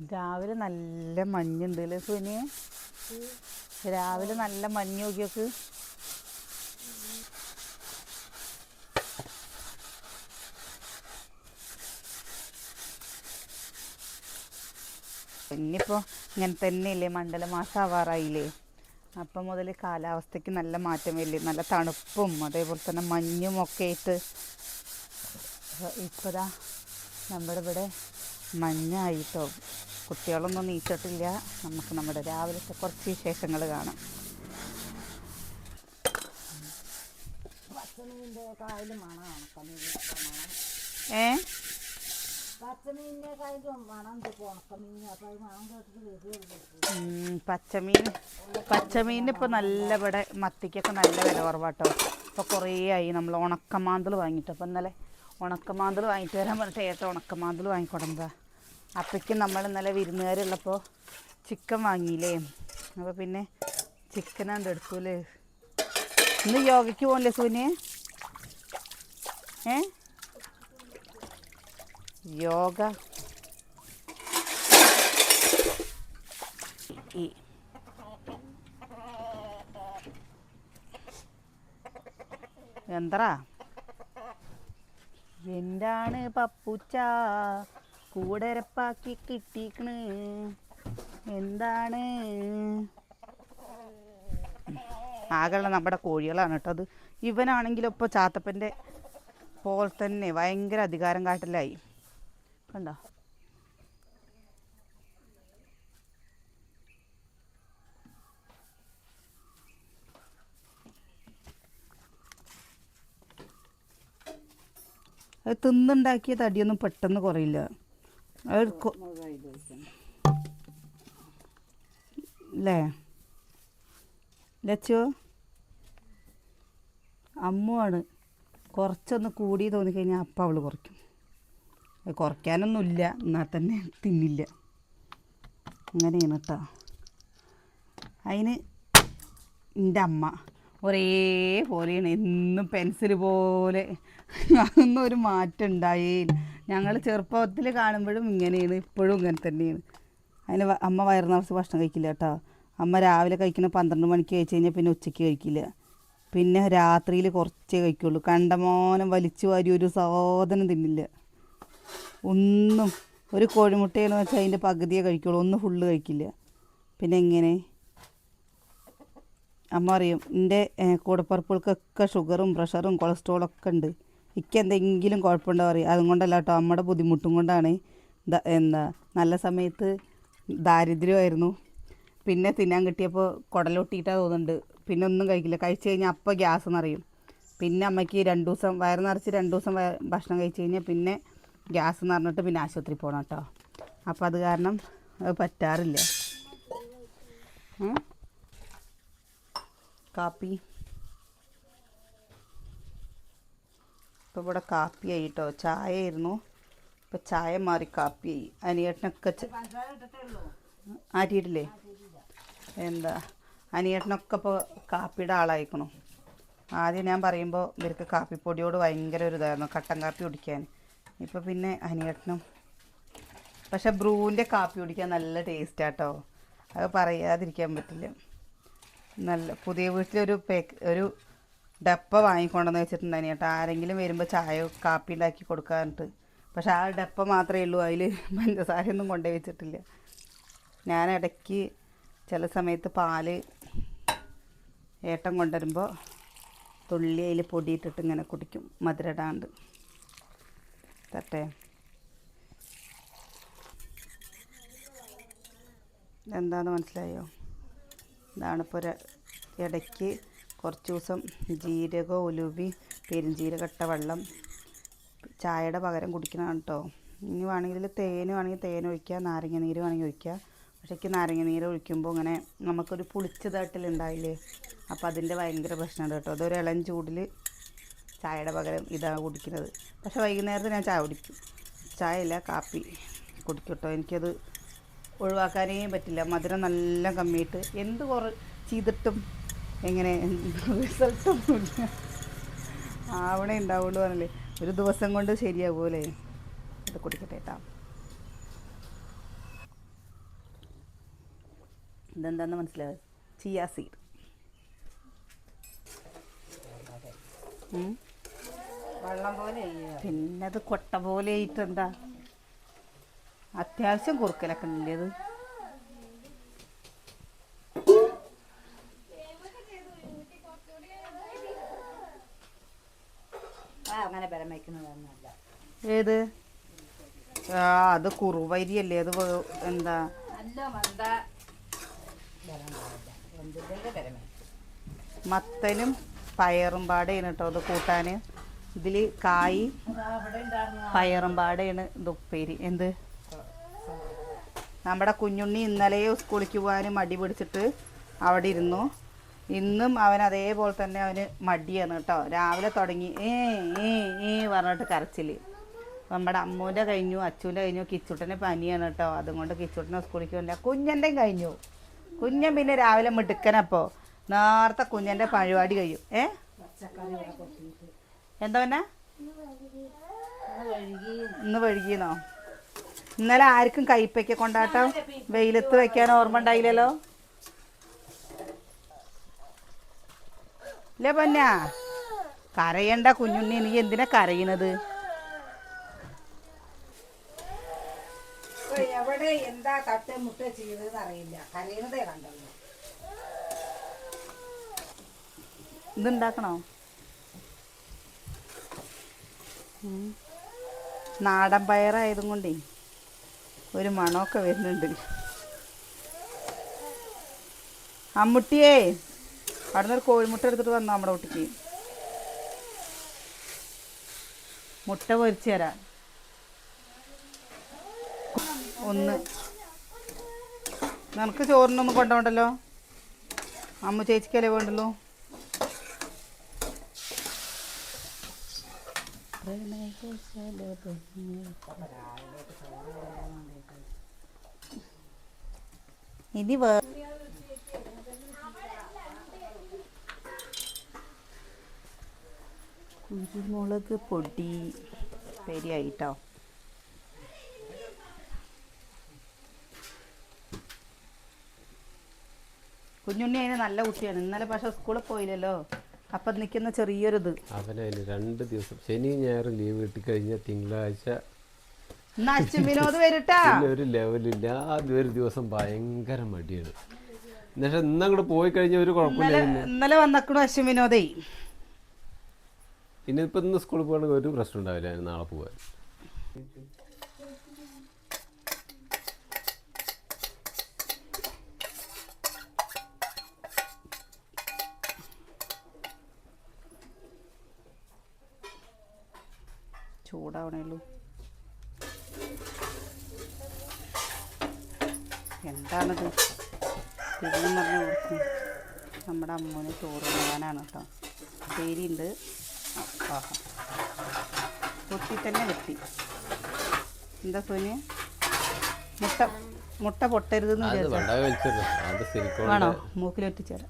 രാവിലെ നല്ല മഞ്ഞുണ്ട് അല്ലേ സുനി രാവിലെ നല്ല മഞ്ഞ് നോക്കിയൊക്ക്. ഇനിയിപ്പോൾ ഇങ്ങനെ തന്നെയല്ലേ മണ്ഡല മാസം ആവാറായില്ലേ? അപ്പം മുതൽ കാലാവസ്ഥയ്ക്ക് നല്ല മാറ്റം വരില്ലേ? നല്ല തണുപ്പും അതേപോലെ തന്നെ മഞ്ഞും ഒക്കെ ആയിട്ട്. ഇപ്പതാ നമ്മുടെ ഇവിടെ മഞ്ഞായിട്ടോ കുട്ടികളൊന്നും നീച്ചിട്ടില്ല. നമുക്ക് നമ്മുടെ രാവിലത്തെ കുറച്ച് വിശേഷങ്ങൾ കാണാം. ഏ? പച്ചമീൻ പച്ചമീൻ ഇപ്പോൾ നല്ല ഇവിടെ മത്തിക്കൊക്കെ നല്ല വില കുറവാട്ടോ. ഇപ്പോൾ കുറേ ആയി. നമ്മൾ ഉണക്കമാന്തൽ വാങ്ങിയിട്ട് അപ്പോൾ ഇന്നലെ ഉണക്കമാന്തൽ വാങ്ങിയിട്ട് വരാൻ പറഞ്ഞിട്ട് ഏട്ട ഉണക്കമാന്തൽ വാങ്ങിക്കൊടുമ്പോ അപ്പോഴേക്കും നമ്മൾ ഇന്നലെ വിരുന്നുകാരുള്ളപ്പോൾ ചിക്കൻ വാങ്ങിയില്ലേ? അപ്പോൾ പിന്നെ ചിക്കനാണ്ട് എടുക്കൂലേ? ഇന്ന് യോഗയ്ക്ക് പോകണ്ടേ സൂര്യ? ഏ? യോഗ. ഈ എന്തറാ? എന്താണ് പപ്പുച്ച? കൂടരപ്പാക്കി കിട്ടിക്കണ്. എന്താണ്? ആകെയുള്ള നമ്മുടെ കോഴികളാണ് കേട്ടോ അത്. ഇവനാണെങ്കിലും ഇപ്പോൾ ചാത്തപ്പന്റെ പോലെ തന്നെ ഭയങ്കര അധികാരം കാട്ടലായി. കണ്ടോ? അത് തിന്നുണ്ടാക്കിയ തടിയൊന്നും പെട്ടെന്ന് കുറയില്ല. അല്ലേ ലച്ചോ? അമ്മുവാണ്. കുറച്ചൊന്ന് കൂടി തോന്നിക്കഴിഞ്ഞാൽ അപ്പം അവൾ കുറയ്ക്കും. കുറയ്ക്കാനൊന്നുമില്ല. എന്നാൽ തന്നെ തിന്നില്ല. അങ്ങനെയാണ് കേട്ടോ അതിന് എന്റെ അമ്മ ഒരേപോലെയാണ്. എന്നും പെൻസിൽ പോലെ. അതൊന്നും ഒരു മാറ്റം ഉണ്ടായേ ഞങ്ങൾ ചെറുപ്പത്തിൽ കാണുമ്പോഴും ഇങ്ങനെയാണ് ഇപ്പോഴും ഇങ്ങനെ തന്നെയാണ്. അതിന് അമ്മ വയറുന്ന നിറച്ച് ഭക്ഷണം കഴിക്കില്ല കേട്ടോ. അമ്മ രാവിലെ കഴിക്കുന്ന പന്ത്രണ്ട് മണിക്ക് കഴിച്ച് കഴിഞ്ഞാൽ പിന്നെ ഉച്ചയ്ക്ക് കഴിക്കില്ല. പിന്നെ രാത്രിയിൽ കുറച്ചേ കഴിക്കുള്ളൂ. കണ്ടമോനം വലിച്ചു വാരി ഒരു സാധനം തിന്നില്ല. ഒന്നും ഒരു കോഴിമുട്ടയെന്ന് വെച്ചാൽ അതിന്റെ പകുതിയേ കഴിക്കുള്ളൂ. ഒന്നും ഫുള്ള് കഴിക്കില്ല. പിന്നെ എങ്ങനെ? അമ്മ അറിയും എന്റെ കൂടപ്പറപ്പുകൾക്കൊക്കെ ഷുഗറും പ്രഷറും കൊളസ്ട്രോളൊക്കെ ഉണ്ട്. എനിക്ക് എന്തെങ്കിലും കുഴപ്പമുണ്ടോ അറിയാം. അതുകൊണ്ടല്ല കേട്ടോ അമ്മയുടെ ബുദ്ധിമുട്ടും കൊണ്ടാണ്. എന്താ നല്ല സമയത്ത് ദാരിദ്ര്യമായിരുന്നു. പിന്നെ തിന്നാൻ കിട്ടിയപ്പോൾ കുടലൊട്ടിയിട്ടാ തോന്നുന്നുണ്ട്. പിന്നെ ഒന്നും കഴിക്കില്ല. കഴിച്ചു കഴിഞ്ഞാൽ അപ്പോൾ ഗ്യാസ് നിറയും പിന്നെ അമ്മയ്ക്ക് രണ്ട് ദിവസം വയറ് നിറച്ച് രണ്ട് ദിവസം ഭക്ഷണം കഴിച്ചു കഴിഞ്ഞാൽ പിന്നെ ഗ്യാസ് നിറഞ്ഞിട്ട് പിന്നെ ആശുപത്രി പോകണം കേട്ടോ. അപ്പോൾ അത് കാരണം പറ്റാറില്ല. കാപ്പി. ഇപ്പോൾ ഇവിടെ കാപ്പിയായി കേട്ടോ ചായ ആയിരുന്നു ഇപ്പോൾ ചായ മാറി കാപ്പിയായി അനിയേട്ടനൊക്കെ ആറ്റിയിട്ടില്ലേ എന്താ? അനിയേട്ടനൊക്കെ ഇപ്പോൾ കാപ്പിയുടെ ആളായിക്കണു. ആദ്യം ഞാൻ പറയുമ്പോൾ ഇവർക്ക് കാപ്പിപ്പൊടിയോട് ഭയങ്കര ഒരു ഇതായിരുന്നു കട്ടൻ കാപ്പി കുടിക്കാൻ. ഇപ്പോൾ പിന്നെ അനിയേട്ടനും പക്ഷെ ബ്രൂവിന്റെ കാപ്പി കുടിക്കാൻ നല്ല ടേസ്റ്റാട്ടോ അത് പറയാതിരിക്കാൻ പറ്റില്ല. നല്ല പുതിയ വീട്ടിലൊരു പേക്ക് ഒരു ഡപ്പ വാങ്ങിക്കൊണ്ടെന്ന് വെച്ചിട്ടുണ്ടായി കേട്ടോ. ആരെങ്കിലും വരുമ്പോൾ ചായ കാപ്പി ഉണ്ടാക്കി കൊടുക്കാറുണ്ട് പക്ഷെ ആ ഡപ്പ മാത്രമേ ഉള്ളൂ. അതിൽ പഞ്ചസാരയൊന്നും കൊണ്ടേ വെച്ചിട്ടില്ല. ഞാൻ ഇടയ്ക്ക് ചില സമയത്ത് പാൽ ഏട്ടം കൊണ്ടുവരുമ്പോൾ തുള്ളി അതിൽ പൊടിയിട്ടിട്ട് ഇങ്ങനെ കുടിക്കും. മധുരടാണ്ട് തട്ടെ. എന്താണെന്ന് മനസ്സിലായോ? ഇതാണിപ്പോൾ ഇടയ്ക്ക് കുറച്ച് ദിവസം ജീരകം ഉലുവി പെരുംജീരകട്ട വെള്ളം ചായയുടെ പകരം കുടിക്കണം കേട്ടോ. ഇനി വേണമെങ്കിൽ തേന് വേണമെങ്കിൽ തേൻ ഒഴിക്കുക നാരങ്ങ നീര് വേണമെങ്കിൽ ഒഴിക്കുക. പക്ഷേ എനിക്ക് നാരങ്ങ നീര് ഒഴിക്കുമ്പോൾ ഇങ്ങനെ നമുക്കൊരു പുളിച്ചതായിട്ടിലുണ്ടായില്ലേ അപ്പോൾ അതിന്റെ ഭയങ്കര പ്രശ്നമുണ്ട് കേട്ടോ. അതൊരു ഇളം ചൂടിൽ ചായയുടെ പകരം ഇതാണ് കുടിക്കുന്നത്. പക്ഷേ വൈകുന്നേരത്ത് ഞാൻ ചായ കുടിക്കും. ചായ ഇല്ല കാപ്പി കുടിക്കും കേട്ടോ. എനിക്കത് ഒഴിവാക്കാനേ പറ്റില്ല. മധുരം നല്ല കമ്മിയിട്ട് എന്ത് കുറ ചെയ്തിട്ടും എങ്ങനെ? റിസൾട്ടൊന്നുമില്ല. ആവണേ ഉണ്ടാവുള്ളൂ പറഞ്ഞല്ലേ. ഒരു ദിവസം കൊണ്ട് ശരിയാവൂലേ ഇത് കുടിക്കട്ടെ കേട്ടോ ഇതെന്താന്ന് മനസ്സിലായത് ചിയ സീഡ്. വെള്ളം പോലെ പിന്നെ അത് കൊട്ട പോലെ ആയിട്ടെന്താ അത്യാവശ്യം കുറുക്കലൊക്കെ ഉണ്ടല്ലേ അത്? ഏത്? ആ അത് കുറുവരിയല്ലേ അത് എന്താ? മത്തനും പയറും പാടയാണ് കേട്ടോ അത് കൂട്ടാൻ ഇതിൽ കായ് പയറും പാടയാണ് ഇത് ഉപ്പേരി. എന്ത്? നമ്മുടെ കുഞ്ഞുണ്ണി ഇന്നലെ സ്കൂളിലേക്ക് പോകാൻ മടി പിടിച്ചിട്ട് അവിടെ ഇരുന്നു. ഇന്നും അവൻ അതേപോലെ തന്നെ അവന് മടിയാണ് കേട്ടോ. രാവിലെ തുടങ്ങി ഏ ഏ ഏ പറഞ്ഞിട്ട് കരച്ചിൽ നമ്മുടെ അമ്മൂന്റെ കഴിഞ്ഞു അച്ഛന്റെ കഴിഞ്ഞു കിച്ചുട്ടനെ പനിയാണ് കേട്ടോ. അതുകൊണ്ട് കിച്ചുട്ടനെ സ്കൂളിലേക്ക് വന്നില്ല. കുഞ്ഞന്റെയും കഴിഞ്ഞു. കുഞ്ഞൻ പിന്നെ രാവിലെ മിടുക്കനപ്പോൾ നേരത്തെ കുഞ്ഞന്റെ പരിപാടി കഴിയും. ഏ? എന്താ പിന്നെ ഇന്ന് വഴുകിയെന്നോ? ഇന്നലെ ആർക്കും കൈപ്പയ്ക്ക കൊണ്ടാട്ടോ വെയിലത്ത് വെക്കാൻ ഓർമ്മ ഉണ്ടായില്ലല്ലോ? ഇല്ലേ പൊന്ന? കരയണ്ട കുഞ്ഞുണ്ണി നീ എന്തിനാ കരയണത്? എവിടെ എന്താ തട്ട് മുട്ട ചെയ്തതെന്ന് അറിയില്ല. കണ്ടുള്ളൂ. ഇതുണ്ടാക്കണോ? നാടൻ പയറായതും കൊണ്ടേ ഒരു മണമൊക്കെ വരുന്നുണ്ട്. അമ്മുട്ടിയേ അവിടുന്ന് ഒരു കോഴിമുട്ട എടുത്തിട്ട് വന്നോ നമ്മുടെ കുട്ടിക്ക്. മുട്ട പൊരിച്ചു തരാം. ഒന്ന്. നിനക്ക് ചോറിനൊന്നും കൊണ്ടുപോണ്ടല്ലോ അമ്മ ചേച്ചിക്കല്ലേ വേണ്ടല്ലോ ഇനി വേ കുരുമുളക് പൊടി ശരിയായിട്ടോ കുഞ്ഞുണ്ണി അതിന് നല്ല കുട്ടിയാണ്. ഇന്നലെ പക്ഷെ സ്കൂളിൽ പോയില്ലല്ലോ. അപ്പം നിൽക്കുന്ന ചെറിയൊരിത്. അവനതിന് രണ്ട് ദിവസം ശനി ഞായറും ലീവ് കഴിഞ്ഞ തിങ്കളാഴ്ച എന്നാ അച്ഛൻ വിനോദ് വരട്ടാ. ഒരു ലെവലില്ല ആദ്യം ഒരു ദിവസം ഭയങ്കര മടിയാണ്. എന്നിട്ട് ഇന്നങ്ങോട്ട് പോയി കഴിഞ്ഞ ഒരു കുഴപ്പമില്ല ഇന്നലെ വന്നക്കണു അശ്വൻ വിനോദേ. പിന്നെ ഇപ്പം ഇന്ന് സ്കൂളിൽ പോകണമെങ്കിൽ ഒരു പ്രശ്നം ഉണ്ടാവില്ല. ഞാൻ നാളെ പോകാൻ ചൂടാവണേള്ളൂ എന്താണത്? ഇതെന്ന് പറഞ്ഞ നമ്മുടെ അമ്മൂന് ചോറ് കൊണ്ടുപോകാനാണ് കേട്ടോ. പേരിയുണ്ട് ആഹാ പൊട്ടി തന്നെ വെട്ടി. എന്താ സോനിയ? മുട്ട മുട്ട പൊട്ടരുതെന്ന് വേണോ? മൂക്കിലൊട്ടിച്ചേരാ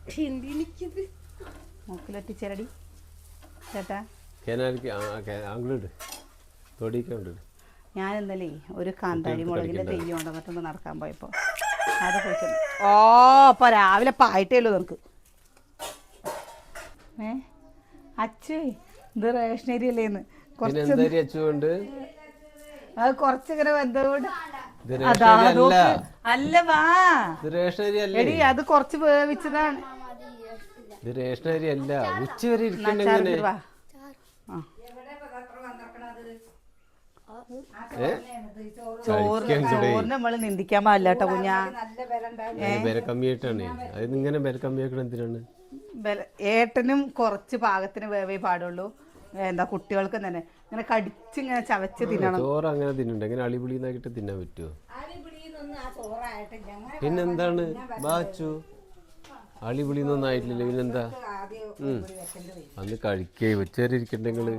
മൂക്കിലൊട്ടിച്ചേരടി ചേട്ടാ. ഞാൻ ഇന്നലെ ഒരു കാന്താരി മുളകിന്റെ? തെയ്യം ഉണ്ടെന്നിട്ടൊന്ന് നടക്കാൻ പോയപ്പോ. അത് കുറിച്ചു ഓ അപ്പൊ രാവിലെ പായിട്ടേ ഉള്ളൂ നിനക്ക്. ഏ? അച്ഛേ ഇത് റേഷനരി അല്ലേന്ന് കുറച്ച് അത് കുറച്ചിങ്ങനെ വെന്തോട് അല്ല. വാ. എടി അത് കുറച്ച് വേവിച്ചതാണ്. ഇത് അല്ല ഉച്ച വരെ ചോറിന് ചോറിന് നമ്മൾ നിന്ദിക്കാൻ പാടില്ല കേട്ടോ കുഞ്ഞാ കമ്മിയായിട്ടാണ് അത് ഇങ്ങനെ വില കമ്മിയാക്കണം എന്തിനാണ്? ഏട്ടനും കുറച്ച് പാകത്തിന് വേവേ പാടുള്ളൂ. എന്താ കുട്ടികൾക്ക് തന്നെ. ഇങ്ങനെ കടിച്ച് ഇങ്ങനെ ചവച്ച് തിന്നണം. ചോറ് അങ്ങനെ തിന്നുണ്ട് തിന്നാൻ പറ്റുമോ പിന്നെന്താണ് ബാച്ചു? ഒന്നും ആയിട്ടില്ല. പിന്നെന്താ ആദ്യം ഒരു വെക്കേണ്ടി വരും. അന്ന് കഴിക്കേ ഉച്ചവരെ അമ്മൂര്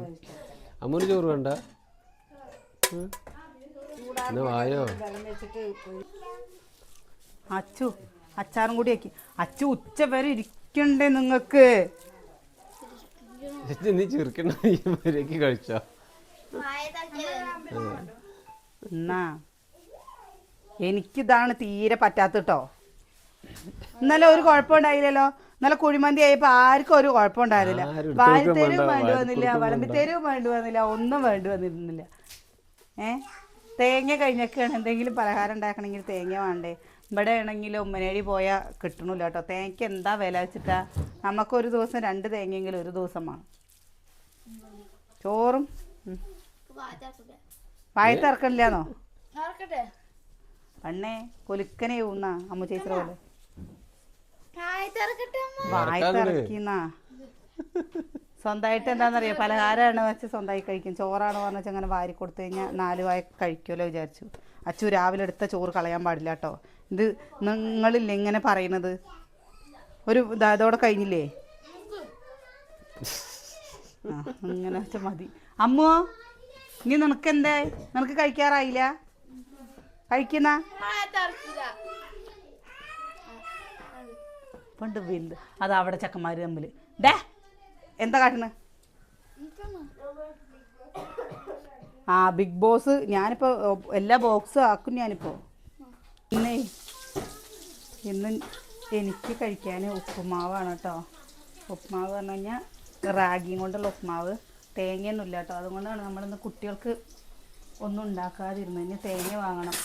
അമ്മൂന് ചോറ് വേണ്ട. എന്നാ വായോ? അച്ചു അച്ചാറും കൂടി ആക്കി. അച്ചു ഉച്ച വരെ ഇരിക്കണ്ടേ നിങ്ങക്ക് നീ കഴിച്ചോ. എന്നാ എനിക്കിതാണ് തീരെ പറ്റാത്ത കേട്ടോ ഇന്നലെ ഒരു കുഴപ്പമുണ്ടായില്ലല്ലോ. ഇന്നലെ കുഴിമന്തി ആയപ്പോ ആർക്കും ഒരു കുഴപ്പമുണ്ടായിരുന്നില്ല. വാഴത്തേരും വേണ്ടി വന്നില്ല വളമ്പിത്തേരും വിളമ്പിത്തേരും വേണ്ടി വന്നില്ല ഒന്നും വേണ്ടി വന്നിരുന്നില്ല. ഏ? തേങ്ങ കഴിഞ്ഞൊക്കെയാണ് എന്തെങ്കിലും പലഹാരം ഉണ്ടാക്കണമെങ്കിൽ തേങ്ങ വേണ്ടേ? ഇവിടെ ആണെങ്കിൽ ഉമ്മനേടി പോയാൽ കിട്ടണില്ല കേട്ടോ. തേങ്ങയ്ക്ക് എന്താ വില വെച്ചിട്ടാ? നമുക്കൊരു ദിവസം രണ്ട് തേങ്ങയെങ്കിലും ഒരു ദിവസം വേണം. ചോറും? ഉം. വായി തിറക്കണില്ലാന്നോ നടക്കട്ടെ പണ്ണേ കൊലുക്കനെ ഊന്ന അമ്മ ചേച്ചിയുടെ പോലെ. കായ് തിറക്കട്ടെ അമ്മ വായി തിറക്കിന്നാ സ്വന്തമായിട്ട് എന്താണെന്നറിയോ പലഹാരമാണ് വെച്ച് സ്വന്തമായി കഴിക്കും. ചോറാണ് പറഞ്ഞു വെച്ചാൽ അങ്ങനെ വാരി കൊടുത്തു കഴിഞ്ഞാൽ നാല് വായ കഴിക്കുമല്ലോ വിചാരിച്ചു. അച്ചു രാവിലെ എടുത്ത ചോറ് കളയാൻ പാടില്ല കേട്ടോ. ഇത് നിങ്ങളില്ലേ ഇങ്ങനെ പറയണത്? ഒരു ഇതാ ഇതോടെ കഴിഞ്ഞില്ലേ? ആ ഇങ്ങനെ വെച്ചാൽ മതി. അമ്മോ ഇനി നിനക്ക് എന്താ നിനക്ക് കഴിക്കാറായില്ല? കഴിക്കുന്ന? പണ്ട് വലുത് അത് അവിടെ ചക്കന്മാർ തമ്മിൽ ഡേ എന്താ കാട്ടണ്? ആ ബിഗ് ബോസ് ഞാനിപ്പോൾ എല്ലാ ബോക്സും ആക്കും ഞാനിപ്പോൾ ഇന്നേ ഇന്ന് എനിക്ക് കഴിക്കാൻ ഉപ്പുമാവാണ് കേട്ടോ ഉപ്പുമാവ് പറഞ്ഞു കഴിഞ്ഞാൽ റാഗിയും കൊണ്ടുള്ള ഉപ്പുമാവ്. തേങ്ങയൊന്നും ഇല്ല കേട്ടോ അതുകൊണ്ടാണ് നമ്മളിന്ന് കുട്ടികൾക്ക് ഒന്നും ഉണ്ടാക്കാതിരുന്നത്. ഇനി തേങ്ങ വാങ്ങണം.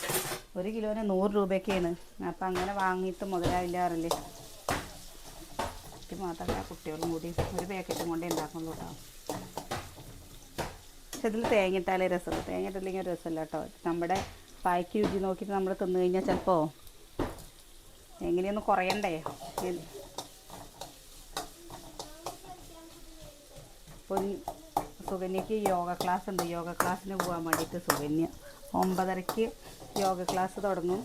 ഒരു കിലോന് നൂറ് രൂപയൊക്കെയാണ് അപ്പം അങ്ങനെ വാങ്ങിയിട്ട് മുതലാവില്ല അറിയില്ലേ മാത്രമല്ല കുട്ടികളും കൂടി ഒരു പാക്കറ്റും കൊണ്ടേ ഉണ്ടാക്കുള്ളൂ കേട്ടോ പക്ഷെ ഇതിൽ തേങ്ങ ഇട്ടാലേ രസമുള്ളൂ. തേങ്ങ ഇട്ടില്ലെങ്കിൽ രസമില്ല കേട്ടോ നമ്മുടെ പായ്ക്ക് രുചി നോക്കിയിട്ട് നമ്മൾ തിന്നു കഴിഞ്ഞാൽ ചിലപ്പോൾ എങ്ങനെയൊന്നും കുറയണ്ടേ? പൊൻ- സുകന്യക്ക് യോഗ ക്ലാസ് ഉണ്ട്. യോഗ ക്ലാസ്സിന് പോകാൻ വേണ്ടിയിട്ട് സുകന്യ ഒമ്പതരയ്ക്ക് യോഗ ക്ലാസ് തുടങ്ങും.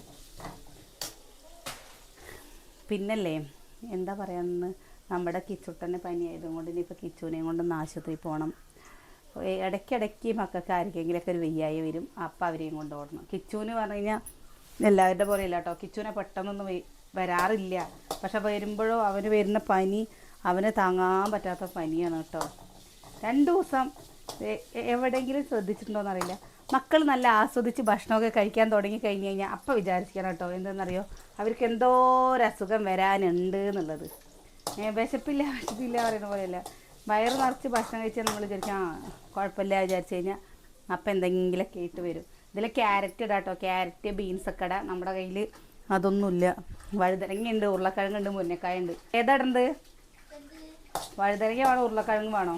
പിന്നല്ലേ എന്താ പറയുക നമ്മുടെ കിച്ചുട്ടന് പനിയായതുകൊണ്ട് ഇനിയിപ്പോൾ കിച്ചുവിനെയും കൊണ്ടൊന്ന് ആശുപത്രിയിൽ പോകണം ഇടയ്ക്കിടയ്ക്ക് മക്കൾക്ക് ആർക്കെങ്കിലുമൊക്കെ ഒരു വെയ്യായി വരും. അപ്പം അവരെയും കൊണ്ട് ഓടണം. കിച്ചുവിന് പറഞ്ഞു കഴിഞ്ഞാൽ എല്ലാവരുടെ പോലെ ഇല്ല കേട്ടോ. കിച്ചുവിനെ പെട്ടെന്നൊന്നും വരാറില്ല. പക്ഷെ വരുമ്പോഴോ അവന് വരുന്ന പനി അവന് താങ്ങാൻ പറ്റാത്ത പനിയാണ് കേട്ടോ. രണ്ട് ദിവസം എവിടെയെങ്കിലും ശ്രദ്ധിച്ചിട്ടുണ്ടോയെന്ന് അറിയില്ല മക്കൾ നല്ല ആസ്വദിച്ച് ഭക്ഷണമൊക്കെ കഴിക്കാൻ തുടങ്ങി കഴിഞ്ഞ് കഴിഞ്ഞാൽ അപ്പം വിചാരിക്കണം കേട്ടോ. എന്തെന്നറിയോ? അവർക്ക് എന്തോ ഒരു അസുഖം വരാനുണ്ട് എന്നുള്ളത്. വിശപ്പില്ല വിശപ്പില്ല പറയുന്ന പോലെയല്ല. വയറ് നിറച്ച് ഭക്ഷണം കഴിച്ചാൽ നമ്മൾ വിചാരിക്കും ആ കുഴപ്പമില്ല വിചാരിച്ചു കഴിഞ്ഞാൽ അപ്പം എന്തെങ്കിലുമൊക്കെ ആയിട്ട് വരും. ഇതിൽ ക്യാരറ്റ് ഇടാം കേട്ടോ. ക്യാരറ്റ് ബീൻസ് ഒക്കെ ഇടാം. നമ്മുടെ കയ്യിൽ അതൊന്നുമില്ല. വഴുതനങ്ങ ഉണ്ട് ഉരുളക്കിഴങ്ങുണ്ട് മുന്നക്കായ ഉണ്ട്. ഏതാ ഇടണ്ട് വഴുതനങ്ങ വേണോ ഉരുളക്കിഴങ്ങ് വേണോ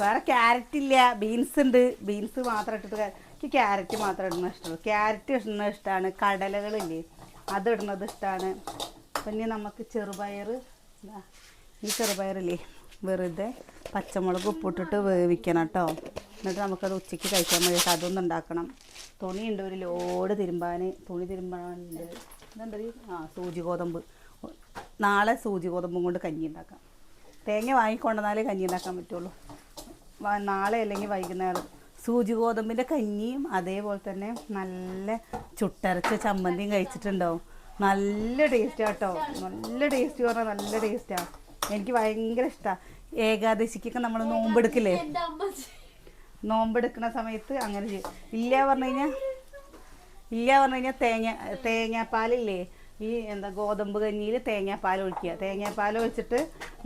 വേറെ ക്യാരറ്റ് ഇല്ല. ബീൻസ് ഉണ്ട്. ബീൻസ് മാത്രം ഇട്ടിട്ട് എനിക്ക് ക്യാരറ്റ് മാത്രം ഇടുന്നത് ഇഷ്ടമുള്ളൂ. ക്യാരറ്റ് ഇടുന്നത് ഇഷ്ടമാണ്. കടലകളില്ലേ അത് ഇടുന്നത് ഇഷ്ടമാണ്. പിന്നെ നമുക്ക് ചെറുപയർ ഈ ചെറുപയറില്ലേ വെറുതെ പച്ചമുളക് ഉപ്പിട്ടിട്ട് വേവിക്കണം കേട്ടോ. എന്നിട്ട് നമുക്കത് ഉച്ചയ്ക്ക് കഴിക്കാൻ വേണ്ടി അതൊന്നും ഉണ്ടാക്കണം. തുണിയുണ്ട് ഒരു ലോഡ് തിരുമ്പാൻ. തുണി തിരുമ്പാനുണ്ട്. ഇതെന്താ ആ സൂചി ഗോതമ്പ്. നാളെ സൂചി ഗോതമ്പും കൊണ്ട് കഞ്ഞി ഉണ്ടാക്കാം. തേങ്ങ വാങ്ങിക്കൊണ്ടെന്നാലേ കഞ്ഞി ഉണ്ടാക്കാൻ പറ്റുള്ളൂ. നാളെ അല്ലെങ്കിൽ വൈകുന്നേരം. സൂചി ഗോതമ്പിന്റെ കഞ്ഞിയും അതേപോലെ തന്നെ നല്ല ചുട്ടരച്ച ചമ്മന്തിയും കഴിച്ചിട്ടുണ്ടാവും. നല്ല ടേസ്റ്റ് കേട്ടോ നല്ല ടേസ്റ്റ് പറഞ്ഞാൽ നല്ല ടേസ്റ്റാണ് എനിക്ക് ഭയങ്കര ഇഷ്ടമാണ് ഏകാദശിക്കൊക്കെ നമ്മൾ നോമ്പെടുക്കില്ലേ? നോമ്പെടുക്കുന്ന സമയത്ത് അങ്ങനെ ചെയ്യും. ഇല്ല പറഞ്ഞു കഴിഞ്ഞാൽ ഇല്ല പറഞ്ഞു കഴിഞ്ഞാൽ തേങ്ങ തേങ്ങാപ്പാലില്ലേ? ഈ എന്താ ഗോതമ്പ് കഞ്ഞിയിൽ തേങ്ങാപ്പാൽ ഒഴിക്കുക. തേങ്ങാപ്പാൽ ഒഴിച്ചിട്ട്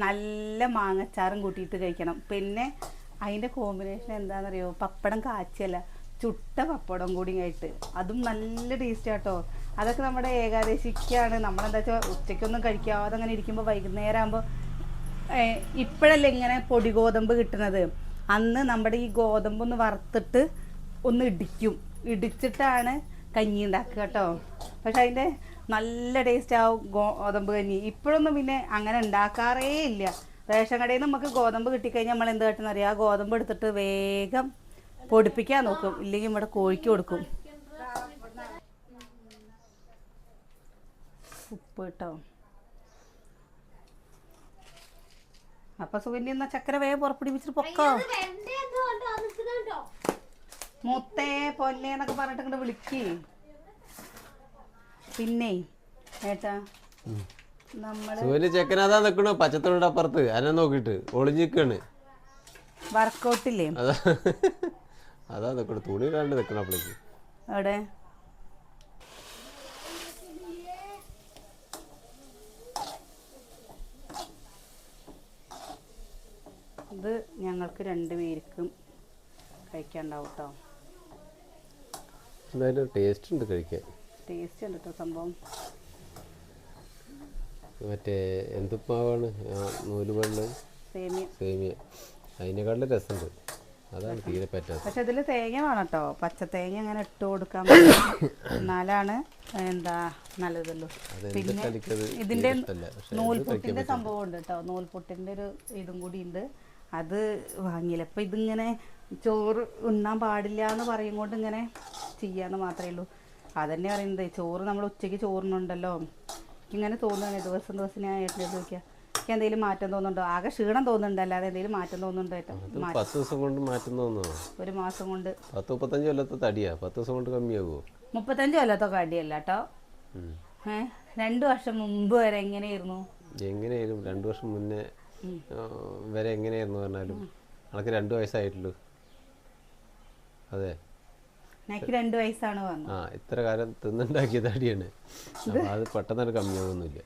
നല്ല മാങ്ങച്ചാറും കൂട്ടിയിട്ട് കഴിക്കണം. പിന്നെ അതിന്റെ കോമ്പിനേഷൻ എന്താണെന്നറിയോ പപ്പടം കാച്ചിയല്ല. ചുട്ട പപ്പടം കൂടി ആയിട്ട്. അതും നല്ല ടേസ്റ്റ് കേട്ടോ അതൊക്കെ നമ്മുടെ ഏകാദശിക്കാണ്. നമ്മളെന്താ വെച്ചാൽ ഉച്ചയ്ക്കൊന്നും കഴിക്കാതെ അങ്ങനെ ഇരിക്കുമ്പോൾ വൈകുന്നേരം ആകുമ്പോൾ ഇപ്പോഴല്ലേ ഇങ്ങനെ പൊടി ഗോതമ്പ് കിട്ടുന്നത്? അന്ന് നമ്മുടെ ഈ ഗോതമ്പ് ഒന്ന് വറുത്തിട്ട് ഒന്ന് ഇടിക്കും. ഇടിച്ചിട്ടാണ് കഞ്ഞി ഉണ്ടാക്കുക കേട്ടോ. പക്ഷെ അതിന്റെ നല്ല ടേസ്റ്റ് ആവും ഗോതമ്പ് കഞ്ഞി. ഇപ്പോഴൊന്നും പിന്നെ അങ്ങനെ ഉണ്ടാക്കാറേ ഇല്ല. റേഷൻ കടയിൽ നിന്ന് നമുക്ക് ഗോതമ്പ് കിട്ടിക്കഴിഞ്ഞാൽ നമ്മൾ എന്ത് കേട്ടെന്നറിയാം? ആ ഗോതമ്പ് എടുത്തിട്ട് വേഗം പൊടിപ്പിക്കാൻ നോക്കും. ഇല്ലെങ്കിൽ ഇവിടെ കോഴിക്ക് കൊടുക്കും. ഉപ്പ് കേട്ടോ അപ്പൊ സുഗന്യ എന്നാ ചക്കര വേഗം പുറപ്പെടുപ്പിച്ചിട്ട് പൊക്കോ? മുത്തേ പൊന്നെ എന്നൊക്കെ പറഞ്ഞിട്ട് ഇങ്ങോട്ട് വിളിക്ക്. പിന്നെ ഏട്ടാ നമ്മൾ സൂര്യ ചെക്കനാതാ നിക്കണു പച്ചത്തുണിയുടെ അപ്പുറത്ത്. അന്നെ നോക്കിയിട്ട് ഒളിഞ്ഞിക്കാണ്. വർക്കൗട്ടില്ലേ? അതാ അതാ നിക്കണു തുണി കണ്ട് നിക്കണ അപ്പളേക്ക്. അവിടെ ഇത് ഞങ്ങൾക്ക് രണ്ട് പേർക്കും കഴിക്കാണ്ടാവും കേട്ടോ എന്തായാലും ടേസ്റ്റ് ഉണ്ട് കഴിക്കാൻ. ടേസ്റ്റ് ഉണ്ട് കേട്ടോ സംഭവം. മറ്റേ എന്തുപ്പാവാണ് വെള്ളം സേമിയ. സേമിയ. അതിനേക്കാളും രസമുണ്ട്. അതാണ് തീരെ പറ്റാത്തത്. പക്ഷെ ഇതിൽ തേങ്ങ വേണം കേട്ടോ പച്ച തേങ്ങ അങ്ങനെ ഇട്ട് കൊടുക്കാൻ. എന്നാലാണ് എന്താ നല്ലതല്ലോ. പിന്നെ ഇതിന്റെ നൂൽപുട്ടിന്റെ സംഭവം ഉണ്ട് കേട്ടോ നൂൽപുട്ടിന്റെ ഒരു ഇതും കൂടി ഉണ്ട്. അത് വാങ്ങിയില്ല. അപ്പം ഇതിങ്ങനെ ചോറ് ഉണ്ണാൻ പാടില്ല എന്ന് പറയും കൊണ്ട് ഇങ്ങനെ ചെയ്യാന്ന് മാത്രമേ ഉള്ളൂ. അതന്നെ പറയുന്നത്. ചോറ് നമ്മൾ ഉച്ചയ്ക്ക് ചോറിനുണ്ടല്ലോ. ഇങ്ങനെ തോന്നുകയാണ്. ദിവസം ദിവസം ഞാൻ ഏട്ടന്റെ ചോദിക്കുക എനിക്ക് എന്തെങ്കിലും മാറ്റം തോന്നുന്നുണ്ടോ? ആകെ ക്ഷീണം തോന്നുന്നുണ്ട്. അല്ലാതെ എന്തെങ്കിലും മാറ്റം തോന്നുന്നുണ്ടോ ഏട്ടോ? പത്ത് ദിവസം കൊണ്ട് മാറ്റം തോന്നുന്നു? ഒരു മാസം കൊണ്ട്. പത്ത് മുപ്പത്തഞ്ച് കൊല്ലത്തെ തടിയാ. പത്ത് ദിവസം കൊണ്ട് കമ്മിയാകുമോ മുപ്പത്തഞ്ച് കൊല്ലത്തൊക്കെ അടിയല്ല കേട്ടോ. ഏഹ് രണ്ട് വർഷം മുമ്പ് വരെ എങ്ങനെയായിരുന്നു? എങ്ങനെയായിരുന്നു? രണ്ടു വർഷം മുന്നേ വരെ എങ്ങനെയായിരുന്നു പറഞ്ഞാലും? അനക്ക് രണ്ടു വയസ്സായിട്ടുള്ളൂ. അതെ. രണ്ട് വയസ്സാണ് ആ ഇത്ര കാലം തിന്നുണ്ടാക്കിയ തടിയാണ് അപ്പോൾ അത് പെട്ടെന്ന് കമ്മിയാവുന്നില്ല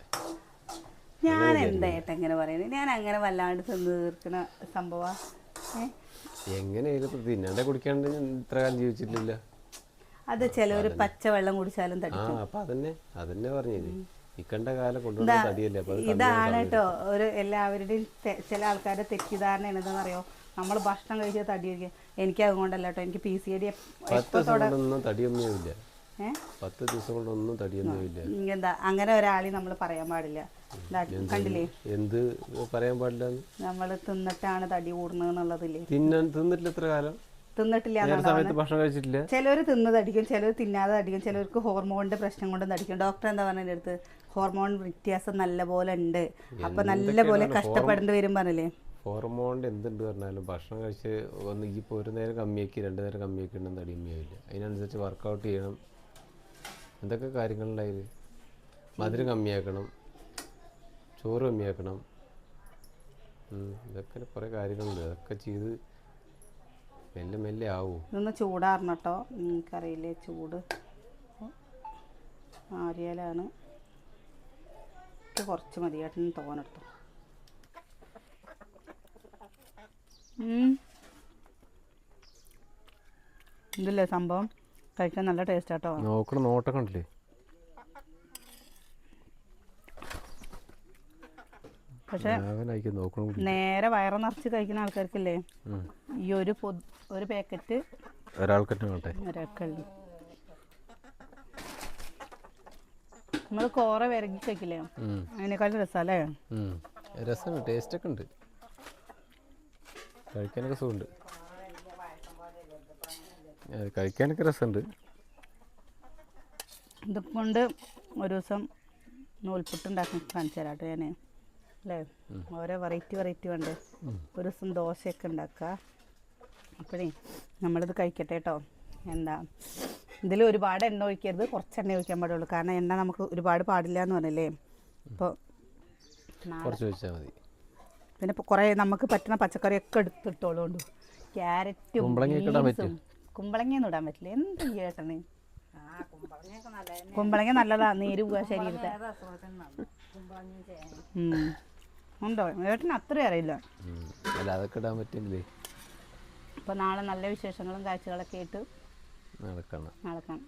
ഞാൻ എന്തായിട്ട് ഇങ്ങനെ പറയുന്നത് ഞാൻ അങ്ങനെ വല്ലാണ്ട് തിന്ന് തീർക്കുന്ന സംഭവ. എങ്ങനെയായാലും തിന്നാണ്ട് കുടിക്കാണ്ട് ഇത്ര കാലം ജീവിച്ചിട്ടില്ല അത് ചിലവർ പച്ചവെള്ളം കുടിച്ചാലും തടി ആ അപ്പൊ അതന്നെ. അതന്നെ പറഞ്ഞത്. ഇതാണ് കേട്ടോ ഒരു എല്ലാവരുടെയും ചില ആൾക്കാരുടെ തെറ്റിദ്ധാരണ എന്താണെന്നറിയോ? നമ്മൾ ഭക്ഷണം കഴിച്ച തടി വയ്ക്കുക എനിക്ക് അതുകൊണ്ടല്ല കേട്ടോ എനിക്ക് പി സി ഡി പത്ത് ദിവസം കൊണ്ടൊന്നും തടിയൊന്നുമില്ല എന്താ അങ്ങനെ ഒരാളെ നമ്മൾ പറയാൻ പാടില്ല. കണ്ടില്ലേ? എന്ത് പറയാൻ പാടില്ല നമ്മൾ തിന്നിട്ടാണ് തടി കൂടുന്നത് എന്നുള്ളതില്ലേ? തിന്നാൻ തിന്നിട്ടില്ല എത്ര കാലം? തിന്നിട്ടില്ല ചിലർ തിന്നതടിക്കും ചിലർ തിന്നാതെ തടിക്കും ചിലർക്ക് ഹോർമോണിന്റെ പ്രശ്നം കൊണ്ട് തടിക്കും ഡോക്ടർ എന്താ പറഞ്ഞ അടുത്ത്? ഹോർമോൺ വ്യത്യാസം നല്ല പോലെ ഉണ്ട്. അപ്പൊ നല്ല പോലെ കഷ്ടപ്പെടേണ്ടി വരും പറഞ്ഞില്ലേ? ഹോർമോണിന്റെ എന്തുണ്ട് പറഞ്ഞാലും ഭക്ഷണം കഴിച്ച് ഒന്ന് ഈ ഒരു നേരം കമ്മിയാക്കി രണ്ട് നേരം കമ്മിയാക്കി ഉണ്ടെന്ന് തടി അതിനനുസരിച്ച് വർക്കൗട്ട് ചെയ്യണം. എന്തൊക്കെ കാര്യങ്ങളുണ്ടായത് മധുരം കമ്മിയാക്കണം. ചോറ് കമ്മിയാക്കണം. ഇതൊക്കെ കുറേ കാര്യങ്ങളുണ്ട്. അതൊക്കെ ചെയ്ത് മെല്ലെ മെല്ലെ ആവൂ. ഇതൊന്ന് ചൂടാറണം കേട്ടോ നിങ്ങൾക്കറിയില്ലേ ചൂട്. ആരിയാലാണ് കുറച്ച് മതി. തോനെടുത്തു ഇതില്ലേ സംഭവം? കഴിക്കാൻ നല്ല ടേസ്റ്റ് ആട്ടോ. നോക്കണം നോട്ടൊക്കെ ഉണ്ടല്ലേ പക്ഷെ നേരെ വയറ് നിറച്ച് കഴിക്കുന്ന ആൾക്കാർക്കില്ലേ ഈ ഒരു ഒരു പാക്കറ്റ് ഒരാൾക്ക് തന്നെ വേണ്ടേ? ഒരാൾക്കുള്ളൂ നമ്മൾ കോറ വിരകി കഴിക്കില്ലേ. അതിനേക്കാളും രസമല്ലേ രസം ടേസ്റ്റ് ഒക്കെ ഉണ്ട്. കഴിക്കാനൊക്കെ സുഖമുണ്ട്. കഴിക്കാനൊക്കെ രസമുണ്ട്. ഇതുകൊണ്ട് ഒരു ദിവസം നൂൽപുട്ട് ഉണ്ടാക്കി കാണിച്ചു തരാം കേട്ടോ ഞാൻ അല്ലേ? ഓരോ വെറൈറ്റി വെറൈറ്റി ഉണ്ട് ഒരു ദിവസം ദോശയൊക്കെ ഉണ്ടാക്കുക. അപ്പോഴേ നമ്മളിത് കഴിക്കട്ടെ കേട്ടോ എന്താ? ഇതിൽ ഒരുപാട് എണ്ണ ഒഴിക്കരുത്. കുറച്ച് എണ്ണ ഒഴിക്കാൻ പാടുള്ളൂ. കാരണം എണ്ണ നമുക്ക് ഒരുപാട് പാടില്ല എന്ന് പറഞ്ഞല്ലേ അപ്പോൾ മതി. പിന്നെ ഇപ്പോൾ കുറേ നമുക്ക് പറ്റുന്ന പച്ചക്കറിയൊക്കെ ഒക്കെ ക്യാരറ്റും. കുമ്പളങ്ങയൊന്നും ഇടാൻ പറ്റില്ല. എന്ത് ചേട്ടന്. ആ കുമ്പളങ്ങയൊക്കെ നല്ല കുമ്പളങ്ങ നല്ലതാ. നീര് പോവാ ശരീരത്തെ. ഉണ്ടോ? ഏട്ടന് അത്രയും അറിയില്ല. അല്ല അതൊക്കെ ഇടാൻ പറ്റില്ലേ? അപ്പോൾ നാളെ നല്ല വിശേഷങ്ങളും കാഴ്ചകളൊക്കെ ആയിട്ട് നടക്കണം. നടക്കണം.